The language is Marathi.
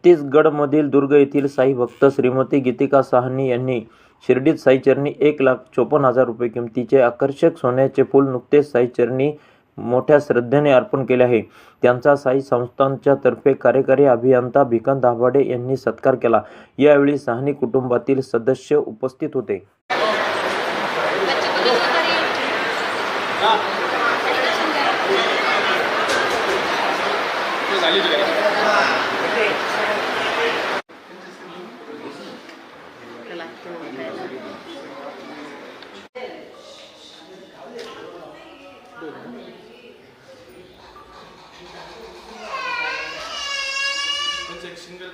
छत्तीसगडमधील दुर्ग येथील साई भक्त श्रीमती गीतिका साहनी यांनी शिर्डीत साईचरणी एक लाख चोपन्न हजार रुपये किमतीचे आकर्षक सोन्याचे फूल नुकतेच साईचरणी मोठ्या श्रद्धेने अर्पण केले आहे. त्यांचा साई संस्थांच्या तर्फे कार्यकारी अभियंता भिकन दाभाडे यांनी सत्कार केला. यावेळी साहनी कुटुंबातील सदस्य उपस्थित होते. 같은 거예요. 싱글